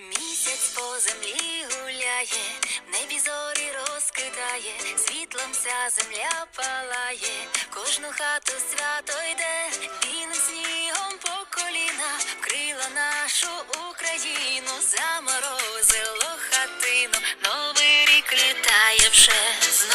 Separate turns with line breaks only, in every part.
Місяць по землі гуляє, небі зорі розкидає, світлом вся земля палає, кожну хату свято йде, білим снігом по коліна, вкрила нашу Україну, заморозило хатину, новий рік літає вже з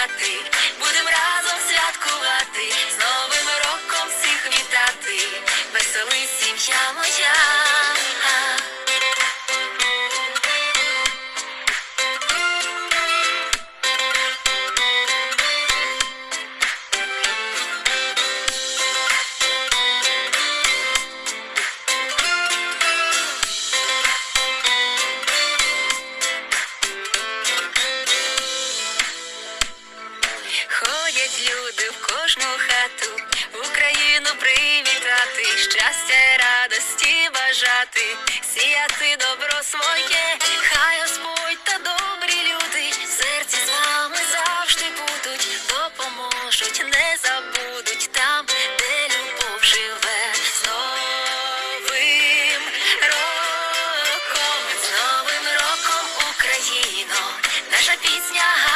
виходьте будем разом святкувати, з новим роком всіх вітати, веселий сім'я моя. Ходять люди в кожну хату, Україну привітати, щастя й радості бажати, сіяти добро своє, хай Господь та добрі люди, серці з вами завжди будуть, допоможуть, не забудуть там, де любов живе. З новим роком, з новим роком Україно, наша пісня.